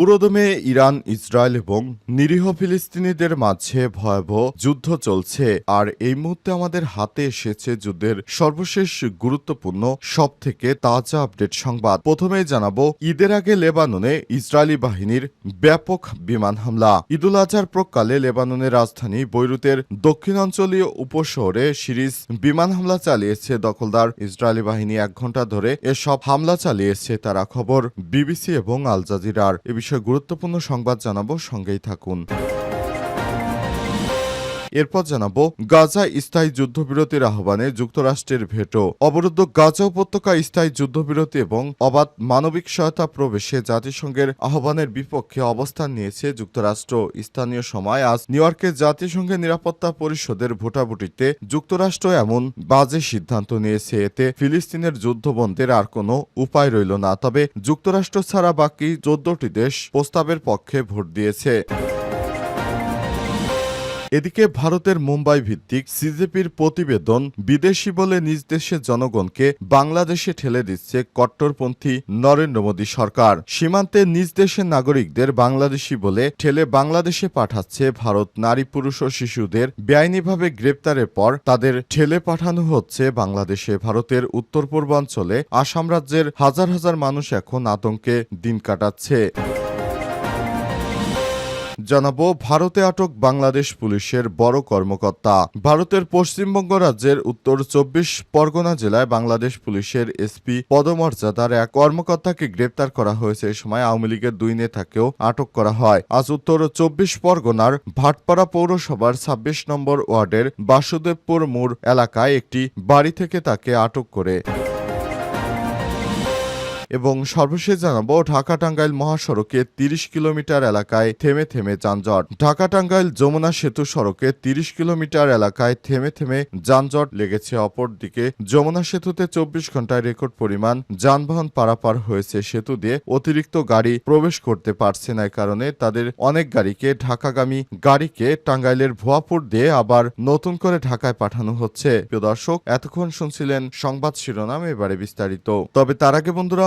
পুরোদমে Iran, Israel এবং নিরীহ ফিলিস্তিনিদের মাঝে ভয়াবহ যুদ্ধ চলছে, আর এই মুহূর্তে আমাদের হাতে এসেছে যুদ্ধের সর্বশেষ গুরুত্বপূর্ণ সব থেকে তাজা আপডেট সংবাদ। প্রথমেই জানাব, ঈদের আগে লেবাননে ইসরায়েলি বাহিনীর ব্যাপক বিমান হামলা। ঈদুল আজহার প্রকালে লেবাননের রাজধানী বৈরুতের দক্ষিণাঞ্চলীয় উপশহরে সিরিজ বিমান হামলা চালিয়েছে দখলদার ইসরায়েলি বাহিনী। এক ঘণ্টা ধরে এসব হামলা চালিয়েছে তারা, খবর বিবিসি এবং আল জাজিরার। এ বিষয়ে গুরুত্বপূর্ণ সংবাদ জানাব সঙ্গেই থাকুন। এরপর জানাব, গাজা স্থায়ী যুদ্ধবিরতির আহ্বানে যুক্তরাষ্ট্রের ভেটো। অবরুদ্ধ গাজা উপত্যকা স্থায়ী যুদ্ধবিরতি এবং অবাধ মানবিক সহায়তা প্রবেশে জাতিসংঘের আহ্বানের বিপক্ষে অবস্থান নিয়েছে যুক্তরাষ্ট্র। স্থানীয় সময় আজ নিউ ইয়র্কে জাতিসংঘের নিরাপত্তা পরিষদের ভোটাভুটিতে যুক্তরাষ্ট্র এমন বাজে সিদ্ধান্ত নিয়েছে। এতে ফিলিস্তিনের যুদ্ধবন্ধের আর কোনো উপায় রইল না, তবে যুক্তরাষ্ট্র ছাড়া বাকি চোদ্দটি দেশ প্রস্তাবের পক্ষে ভোট দিয়েছে। এদিকে ভারতের মুম্বাই ভিত্তিক সিজেপির প্রতিবেদন বিদেশি বলে নিজ দেশের জনগণকে বাংলাদেশে ঠেলে দিচ্ছে কট্টরপন্থী নরেন্দ্র মোদী সরকার। সীমান্তে নিজ দেশের নাগরিকদের বাংলাদেশি বলে ঠেলে বাংলাদেশে পাঠাচ্ছে ভারত। নারী, পুরুষ ও শিশুদের বেআইনিভাবে গ্রেপ্তারের পর তাদের ঠেলে পাঠানো হচ্ছে বাংলাদেশে। ভারতের উত্তর পূর্বাঞ্চলে আসাম রাজ্যের হাজার হাজার মানুষ এখন আতঙ্কে দিন কাটাচ্ছে। জানাব, ভারতে আটক বাংলাদেশ পুলিশের বড় কর্মকর্তা। ভারতের পশ্চিমবঙ্গ রাজ্যের উত্তর চব্বিশ পরগনা জেলায় বাংলাদেশ পুলিশের এসপি পদমর্যাদার এক কর্মকর্তাকে গ্রেপ্তার করা হয়েছে। এ সময় আওয়ামী লীগের দুই নেতাকেও আটক করা হয়। আজ উত্তর চব্বিশ পরগনার ভাটপাড়া পৌরসভার ছাব্বিশ নম্বর ওয়ার্ডের বাসুদেবপুর মোড় এলাকায় একটি বাড়ি থেকে তাকে আটক করে। এবং সর্বশেষ জানাব ঢাকা টাঙ্গাইল মহাসড়কে তিরিশ কিলোমিটার এলাকায় থেমে থেমে যানজট। ঢাকা টাঙ্গাইল যমুনা সেতু সড়কে তিরিশ কিলোমিটার এলাকায় থেমে থেমে যানজট লেগেছে অপরদিকে। যমুনা সেতুতে চব্বিশ ঘন্টায় রেকর্ড পরিমাণ যানবাহন পারাপার হয়েছে সেতু দিয়ে অতিরিক্ত গাড়ি প্রবেশ করতে পারছে না কারণে তাদের অনেক গাড়িকে ঢাকাগামী গাড়িকে টাঙ্গাইলের ভুয়াপুর দিয়ে আবার নতুন করে ঢাকায় পাঠানো হচ্ছে। প্রিয় দর্শক, এতক্ষণ শুনছিলেন সংবাদ শিরোনাম, এবারে বিস্তারিত। তবে তার আগে বন্ধুরা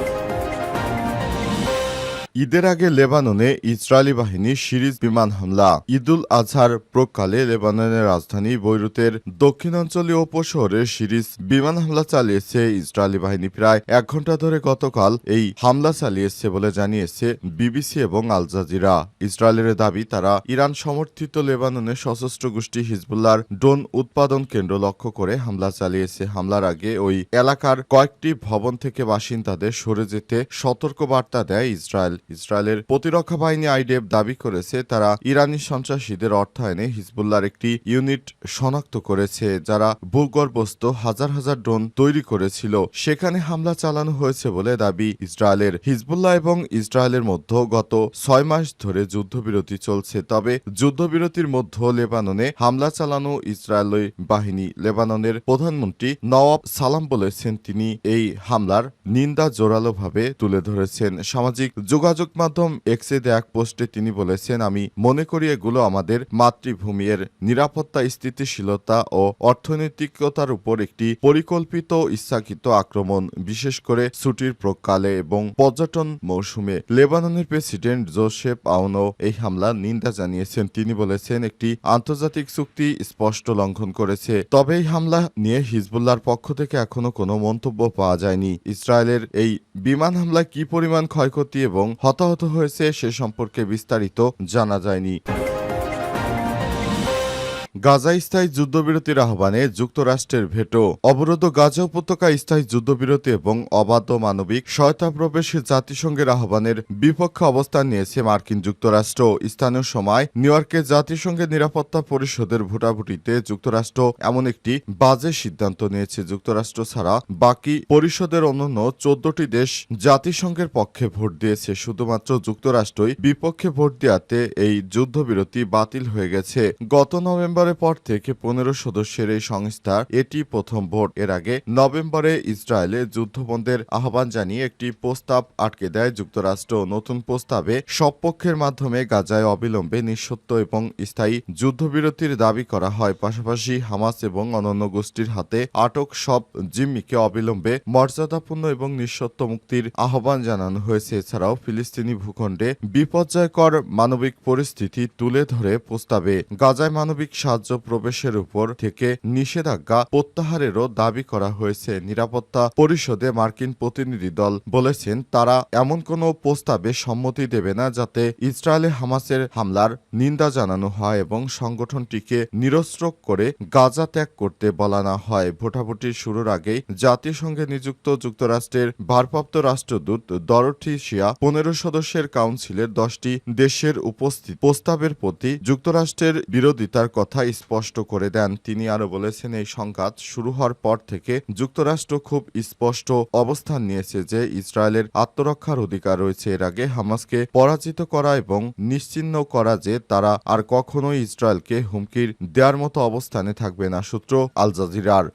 ঈদের আগে লেবাননে ইসরায়েলি বাহিনীর সিরিজ বিমান হামলা। ঈদুল আজহার প্রকালে লেবাননের রাজধানী বৈরুতের দক্ষিণাঞ্চলীয় উপশহরে সিরিজ বিমান হামলা চালিয়েছে ইসরায়েলি বাহিনী। প্রায় এক ঘণ্টা ধরে গতকাল এই হামলা চালিয়েছে বলে জানিয়েছে বিবিসি এবং আল জাজিরা। ইসরায়েলের দাবি, তারা ইরান সমর্থিত লেবাননে সশস্ত্র গোষ্ঠী হিজবুল্লার ড্রোন উৎপাদন কেন্দ্র লক্ষ্য করে হামলা চালিয়েছে। হামলার আগে ওই এলাকার কয়েকটি ভবন থেকে বাসিন্দাদের সরে যেতে সতর্ক বার্তা দেয় ইসরায়েল। ইসরায়েলের প্রতিরক্ষা বাহিনী আইডিএফ দাবি করেছে, তারা ইরানি সন্ত্রাসীদের অর্থায়নে হিজবুল্লার একটি ইউনিট শনাক্ত করেছে, যারা ভূগর্ভস্থ হাজার হাজার ড্রোন তৈরি করেছিল। সেখানে হামলা চালানো হয়েছে বলে দাবি ইসরায়েলের। হিজবুল্লাহ এবং ইসরায়েলের মধ্যে গত ছয় মাস ধরে যুদ্ধবিরতি চলছে, তবে যুদ্ধবিরতির মধ্যে লেবাননে হামলা চালানো ইসরায়েলি বাহিনী। লেবাননের প্রধানমন্ত্রী নওয়াব সালাম বলেছেন, তিনি এই হামলার নিন্দা জোরালোভাবে তুলে ধরেছেন। সামাজিক যোগাযোগ মাধ্যম এক্সে এক পোস্টে তিনি বলেছেন, আমি মনে করি এগুলো আমাদের মাতৃভূমির নিরাপত্তা, স্থিতিশীলতা ও অর্থনৈতিকতার উপর একটি পরিকল্পিত ইচ্ছাকৃত আক্রমণ, বিশেষ করে ছুটির প্রকালে এবং পর্যটন মৌসুমে। লেবাননের প্রেসিডেন্ট জোসেফ আউনো এই হামলার নিন্দা জানিয়েছেন। তিনি বলেছেন, একটি আন্তর্জাতিক চুক্তি স্পষ্ট লঙ্ঘন করেছে। তবে এই হামলা নিয়ে হিজবুল্লার পক্ষ থেকে এখনও কোনো মন্তব্য পাওয়া যায়নি। ইসরায়েলের এই বিমান হামলায় কি পরিমাণ ক্ষয়ক্ষতি এবং হতাহত হয়েছে সে সম্পর্কে বিস্তারিত জানা যায়নি। গাজা স্থায়ী যুদ্ধবিরতির আহ্বানে যুক্তরাষ্ট্রের ভেটো। অবরোধ গাজা উপত্যকা স্থায়ী যুদ্ধবিরতি এবং অবাধ মানবিক সহায়তা প্রবেশে জাতিসংঘের আহ্বানের বিপক্ষে অবস্থান নিয়েছে মার্কিন যুক্তরাষ্ট্র। স্থানীয় সময় নিউ ইয়র্কে জাতিসংঘের নিরাপত্তা পরিষদের ভোটাভুটিতে যুক্তরাষ্ট্র এমন একটি বাজে সিদ্ধান্ত নিয়েছে। যুক্তরাষ্ট্র ছাড়া বাকি পরিষদের অন্যান্য চোদ্দটি দেশ জাতিসংঘের পক্ষে ভোট দিয়েছে। শুধুমাত্র যুক্তরাষ্ট্রই বিপক্ষে ভোট দেওয়াতে এই যুদ্ধবিরতি বাতিল হয়ে গেছে। গত নভেম্বরের পর থেকে পনেরো সদস্যের এই সংস্থার এটি প্রথম ভোট। এর আগে নভেম্বরে ইসরায়েলে যুদ্ধবন্ধের আহ্বান জানিয়ে একটি প্রস্তাব আটকে দেয় যুক্তরাষ্ট্র। নতুন প্রস্তাবে সব পক্ষের মাধ্যমে গাজায় অবিলম্বে নিঃসত্ব এবং স্থায়ী যুদ্ধবিরতির দাবি করা হয়। পাশাপাশি হামাস এবং অন্যান্য গোষ্ঠীর হাতে আটক সব জিম্মিকে অবিলম্বে মর্যাদাপূর্ণ এবং নিঃসত্ব মুক্তির আহ্বান জানানো হয়েছে। এছাড়াও ফিলিস্তিনি ভূখণ্ডে বিপর্যয়কর মানবিক পরিস্থিতি তুলে ধরে প্রস্তাবে। গাজায় মানবিক সাহায্য প্রবেশের উপর থেকে নিষেধাজ্ঞা প্রত্যাহারেরও দাবি করা হয়েছে। নিরাপত্তা পরিষদে মার্কিন প্রতিনিধি দল বলেছেন, তারা এমন কোনো প্রস্তাবে সম্মতি দেবে না যাতে ইসরায়েলে হামাসের হামলার নিন্দা জানানো হয় এবং সংগঠনটিকে নিরস্ত্র করে গাজা ত্যাগ করতে বলা না হয়। ভোটাভুটির শুরুর আগেই জাতিসংঘে নিযুক্ত যুক্তরাষ্ট্রের ভারপ্রাপ্ত রাষ্ট্রদূত দরথি শিয়া, পনেরো সদস্যের কাউন্সিলের দশটি দেশের উপস্থিত প্রস্তাবের প্রতি যুক্তরাষ্ট্রের বিরোধিতার কথা স্পষ্ট করে দেন। তিনি আরও বলেছেন, এই সংঘাত শুরু হওয়ার পর থেকে যুক্তরাষ্ট্র খুব স্পষ্ট অবস্থান নিয়েছে যে ইসরায়েলের আত্মরক্ষার অধিকার রয়েছে। এর আগে হামাসকে পরাজিত করা এবং নিশ্চিহ্ন করা যে তারা আর কখনোই ইসরায়েলকে হুমকির দেওয়ার মতো অবস্থানে থাকবে না, সূত্র আল জাজিরার।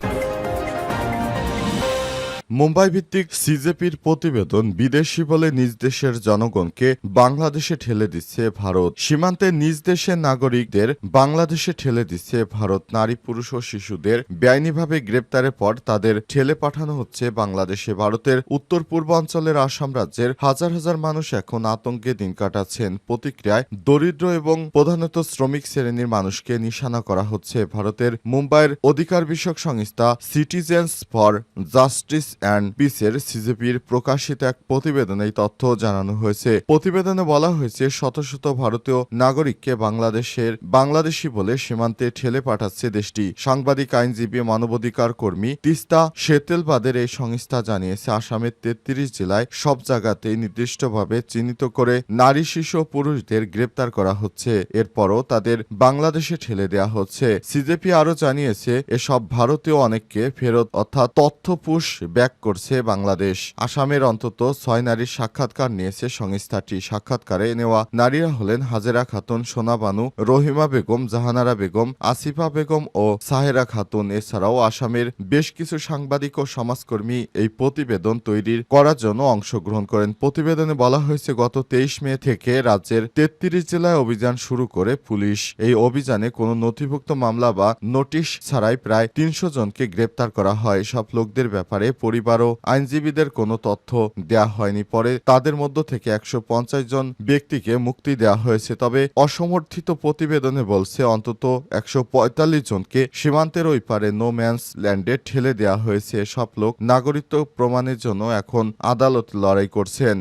মুম্বাই ভিত্তিক সিজেপির প্রতিবেদন বিদেশি বলে নিজ দেশের জনগণকে বাংলাদেশে ঠেলে দিচ্ছে ভারত। সীমান্তে নিজ দেশের নাগরিকদের বাংলাদেশে ঠেলে দিচ্ছে ভারত। নারী, পুরুষ ও শিশুদের বেআইনিভাবে গ্রেপ্তারের পর তাদের ঠেলে পাঠানো হচ্ছে বাংলাদেশে। ভারতের উত্তর পূর্বাঞ্চলের আসাম রাজ্যের হাজার হাজার মানুষ এখন আতঙ্কে দিন কাটাচ্ছেন। প্রতিক্রিয়ায় দরিদ্র এবং প্রধানত শ্রমিক শ্রেণির মানুষকে নিশানা করা হচ্ছে। ভারতের মুম্বাইয়ের অধিকার বিষয়ক সংস্থা সিটিজেন্স ফর জাস্টিস অ্যান্ড পিসের সিজেপির প্রকাশিত এক প্রতিবেদনে এই তথ্য জানানো হয়েছে। প্রতিবেদনে বলা হয়েছে, শত শত ভারতীয় নাগরিককে বাংলাদেশের বাংলাদেশি বলে সীমান্তে ঠেলে পাঠাচ্ছে দেশটি। সাংবাদিক, আইনজীবী, মানবাধিকার কর্মী তিস্তা সেতেলবাদের এই সংস্থা জানিয়েছে, আসামের তেত্রিশ জেলায় সব জায়গাতেই নির্দিষ্টভাবে চিহ্নিত করে নারী, শিশু পুরুষদের গ্রেপ্তার করা হচ্ছে। এরপরও তাদের বাংলাদেশে ঠেলে দেওয়া হচ্ছে। সিজেপি আরও জানিয়েছে, এসব ভারতীয় অনেককে ফেরত, অর্থাৎ তথ্য পুশ ব্যাক করছে বাংলাদেশ। আসামের অন্তত ছয় নারীর সাক্ষাৎকার নিয়েছে সংস্থাটি। সাক্ষাৎকারে নেওয়া নারীরা হলেন হাজেরা খাতুন সোনা বানু, রহিমা বেগম, জাহানারা বেগম, আসিফা বেগম ও সাহেরা খাতুন। এছাড়াও আসামের বেশ কিছু সাংবাদিক ও সমাজকর্মী এই প্রতিবেদন তৈরির করার জন্য অংশগ্রহণ করেন। প্রতিবেদনে বলা হয়েছে, গত তেইশ মে থেকে রাজ্যের তেত্রিশ জেলায় অভিযান শুরু করে পুলিশ। এই অভিযানে কোনো নথিভুক্ত মামলা বা নোটিশ ছাড়াই প্রায় তিনশো জনকে গ্রেপ্তার করা হয়। সব লোকদের ব্যাপারে পরিবার ও আইনজীবীদের কোনো তথ্য দেয়া হয়নি। পরে তাদের মধ্য থেকে একশো পঞ্চাশ জন ব্যক্তিকে মুক্তি দেয়া হয়েছে। তবে অসমর্থিত প্রতিবেদনে বলছে, অন্তত একশো পঁয়তাল্লিশ জনকে সীমান্তের ওই পারে নো ম্যানস ল্যান্ডে ঠেলে দেয়া হয়েছে। সব লোক নাগরিকত্ব প্রমাণের জন্য এখন আদালত লড়াই করছেন।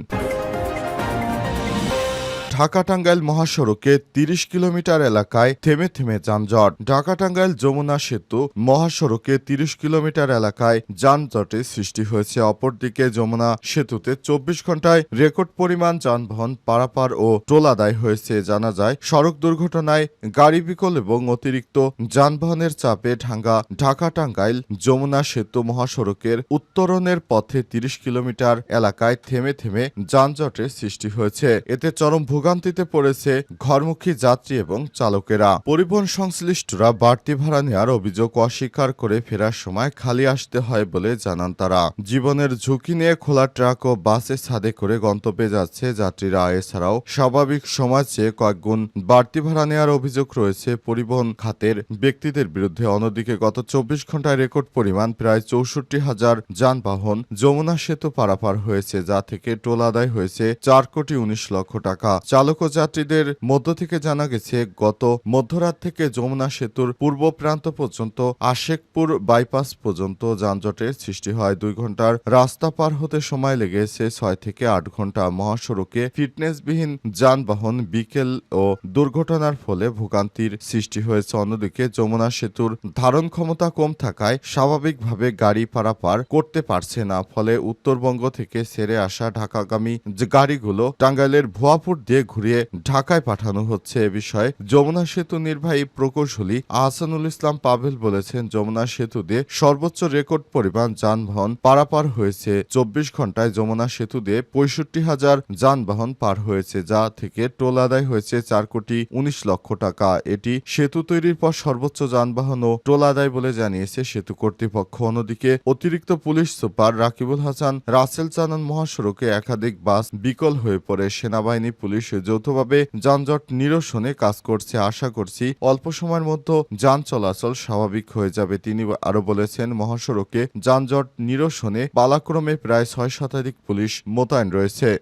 ঢাকা টাঙ্গাইল মহাসড়কে তিরিশ কিলোমিটার এলাকায় থেমে থেমে যানজট। ঢাকা টাঙ্গাইল যমুনা সেতু মহাসড়কে তিরিশ কিলোমিটার এলাকায় যানজটের সৃষ্টি হয়েছে। অপরদিকে যমুনা সেতুতে চব্বিশ ঘন্টায় রেকর্ড পরিমাণ যানবাহন পারাপার ও টোল আদায় হয়েছে। জানা যায়, সড়ক দুর্ঘটনায় গাড়ি বিকল এবং অতিরিক্ত যানবাহনের চাপে ঢাঙ্গা ঢাকা টাঙ্গাইল যমুনা সেতু মহাসড়কের উত্তরণের পথে তিরিশ কিলোমিটার এলাকায় থেমে থেমে যানজটের সৃষ্টি হয়েছে। এতে চরম ভোগান্তিতে পড়েছে ঘরমুখী যাত্রী এবং চালকেরা। পরিবহন সংশ্লিষ্টরা বাড়তি ভাড়া নেওয়ার অভিযোগ অস্বীকার করে ফেরার সময় খালি আসতে হয় বলে জানান তারা। জীবনের ঝুঁকি নিয়ে খোলা ট্রাক ও বাসে ছাদে করে গন্তব্যে যাচ্ছে যাত্রীরা। এছাড়াও স্বাভাবিক সময় চেয়ে কয়েকগুণ বাড়তি ভাড়া নেওয়ার অভিযোগ রয়েছে। পরিবহন খাতের ব্যক্তিদের বিরুদ্ধে অন্যদিকে গত চব্বিশ ঘন্টায় রেকর্ড পরিমাণ প্রায় চৌষট্টি হাজার যানবাহন যমুনা সেতু পারাপার হয়েছে, যা থেকে টোল আদায় হয়েছে চার কোটি উনিশ লক্ষ টাকা। চালক ও যাত্রীদের মধ্য থেকে জানা গেছে, গত মধ্যরাত থেকে যমুনা সেতুর পূর্ব প্রান্ত পর্যন্ত আশেকপুর বাইপাস পর্যন্ত যানজটের সৃষ্টি হয়। দুই ঘণ্টার রাস্তা পার হতে সময় লেগেছে ছয় থেকে আট ঘণ্টা মহাসড়কে ফিটনেসবিহীন যানবাহন, বিকেল ও দুর্ঘটনার ফলে ভোগান্তির সৃষ্টি হয়েছে। অন্যদিকে যমুনা সেতুর ধারণ ক্ষমতা কম থাকায় স্বাভাবিকভাবে গাড়ি পারাপার করতে পারছে না। ফলে উত্তরবঙ্গ থেকে সেরে আসা ঢাকাগামী গাড়িগুলো টাঙ্গাইলের ভুয়াপুর দিয়ে ঘুরিয়ে ঢাকায় পাঠানো হচ্ছে এ বিষয়ে। যমুনা সেতু নির্বাহী প্রকৌশলী আহসানুল ইসলাম পাভেল বলেছেন, যমুনা সেতু দিয়ে সর্বোচ্চ রেকর্ড পরিমাণ যানবাহন পারাপার হয়েছে। চব্বিশ ঘন্টায় যমুনা সেতু দিয়ে পঁয়ষট্টি হাজার যানবাহন পার হয়েছে, যা থেকে টোল আদায় হয়েছে চার কোটি উনিশ লক্ষ টাকা। এটি সেতু তৈরির পর সর্বোচ্চ যানবাহন ও টোল আদায় বলে জানিয়েছে সেতু কর্তৃপক্ষ। অন্যদিকে, অতিরিক্ত পুলিশ সুপার রাকিবুল হাসান, রাসেল চানন মহাসড়কে একাধিক বাস বিকল হয়ে পড়ে। সেনাবাহিনী, পুলিশ যৌথভাবে যানজট নিরসনে কাজ করছে। আশা করছি অল্প সময়ের মধ্যে যান চলাচল স্বাভাবিক হয়ে যাবে। তিনি আরও বলেছেন, মহাসড়কে যানজট নিরসনে পালাক্রমে প্রায় ছয় শতাধিক পুলিশ মোতায়েন রয়েছে।